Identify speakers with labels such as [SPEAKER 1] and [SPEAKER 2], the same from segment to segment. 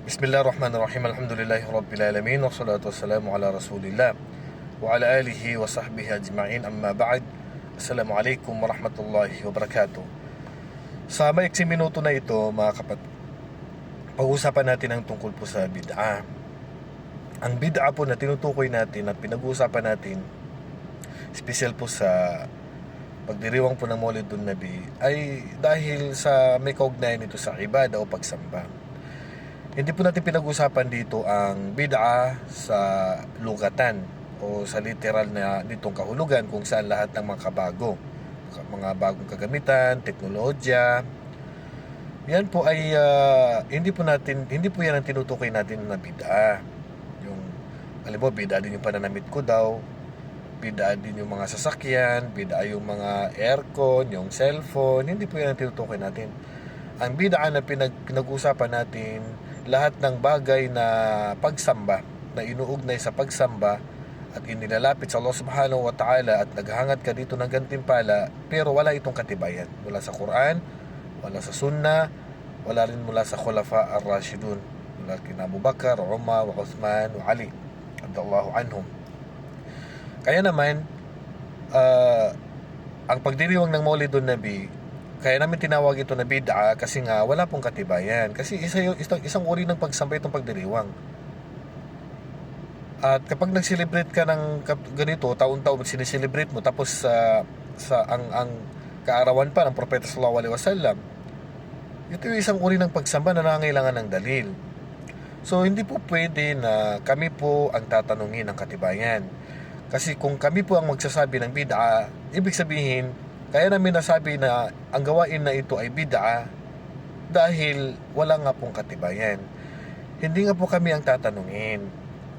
[SPEAKER 1] Bismillahirrahmanirrahim. Alhamdulillahi Rabbil Alamin. Wa salatu wassalamu ala Rasulillah. Wa ala alihi wa sahbihi ajma'in. Amma ba'd. Assalamualaikum warahmatullahi wabarakatuh. Sa maiksing minuto na ito, mga kapat, pag-usapan natin ang tungkol po sa bid'a. Ang bid'a po na tinutukoy natin at pinag-uusapan natin, special po sa pagdiriwang po ng Maulidun Nabi, ay dahil sa may kaugnayan nito sa ibada o pagsamba. Hindi po natin pinag-usapan dito ang bid'a sa lugatan o sa literal na nitong kahulugan kung saan lahat ng mga kabago, mga bagong kagamitan, teknolohiya, yan po ay ah, hindi po natin hindi po yan ang tinutukoy natin na bid'a. Yung alam mo bid'a din yung pananamit ko daw. Bid'a din yung mga sasakyan, bid'a yung mga aircon, yung cellphone, hindi po yan ang tinutukoy natin. Ang bid'a na pinag, pinag-usapan natin, lahat ng bagay na pagsamba, na inuugnay sa pagsamba, at inilalapit sa Allah subhanahu wa ta'ala at naghangad ka dito ng gantimpala, pero wala itong katibayan. Wala sa Quran, wala sa Sunnah, wala rin mula sa Khulafa ar-Rashidun. Mula kina Abu Bakar, Umar, Uthman, Ali. Radallahu anhum. Kaya naman, ah, ang pagdiriwang ng Maulidun Nabi, kaya namin tinawag ito na bid'a kasi nga wala pong katibayan. Kasi isa yung, isang, isang uri ng pagsamba itong pagdiriwang. At kapag nag-celebrate ka ng ganito, taon-taon sineselebrate mo tapos sa sa ang ang kaarawan pa ng propeta sallallahu alaihi wasallam. Ito yung isang uri ng pagsamba na nangangailangan ng dalil. So hindi po pwede na kami po ang tatanungin ng katibayan. Kasi kung kami po ang magsasabi ng bid'a, ibig sabihin, kaya namin nasabi na ang gawain na ito ay bid'a dahil wala nga pong katibayan. Hindi nga po kami ang tatanungin.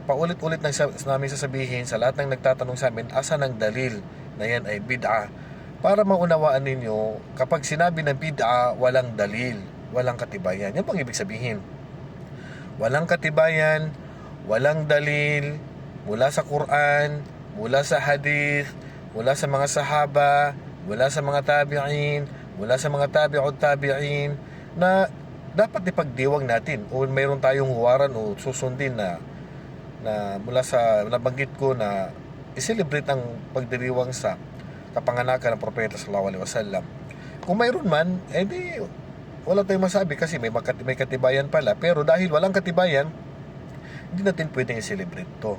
[SPEAKER 1] Paulit-ulit nang namin sasabihin sa lahat ng nagtatanong sa amin, asan ang dalil na yan ay bid'a? Para maunawaan ninyo, kapag sinabi ng bid'a, walang dalil, walang katibayan. Yan pang ibig sabihin. Walang katibayan, walang dalil, mula sa Quran, mula sa hadith, mula sa mga sahaba, mula sa mga tabi'in, mula sa mga tabi'ut tabi'in, na dapat ipagdiwang natin o mayroon tayong huwaran o susundin na na mula sa nabanggit ko na i-celebrate ang pagdiriwang sa kapanganakan ng propeta sallallahu alaihi wasallam. Kung mayroon man, eh di wala tayong masabi kasi may, may katibayan pala. Pero dahil walang katibayan, hindi natin pwedeng i-celebrate to.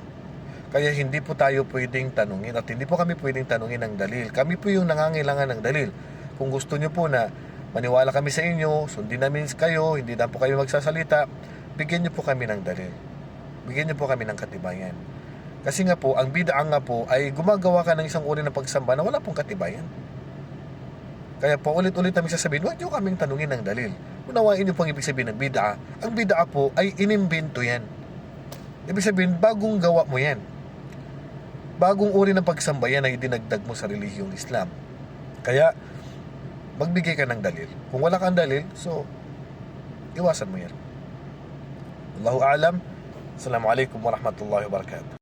[SPEAKER 1] Kaya hindi po tayo pwedeng tanungin at hindi po kami pwedeng tanungin ng dalil. Kami po yung nangangailangan ng dalil. Kung gusto nyo po na maniwala kami sa inyo, sundin namin kayo, hindi na po kayo magsasalita, bigyan nyo po kami ng dalil. Bigyan nyo po kami ng katibayan. Kasi nga po, ang bid'a nga po ay gumagawa ka ng isang uri ng pagsamba na wala pong katibayan. Kaya po ulit-ulit namin sasabihin, huwag nyo kaming tanungin ng dalil. Unawain nyo pong ibig sabihin ng bid'a. Ang bid'a po ay inimbento yan. Ibig sabihin, bagong gawa mo yan. Bagong uri ng pagsamba yan ay dinagdag mo sa relihiyong Islam. Kaya, magbigay ka ng dalil. Kung wala kang dalil, so, iwasan mo yan. Allahu alam. Assalamualaikum warahmatullahi wabarakatuh.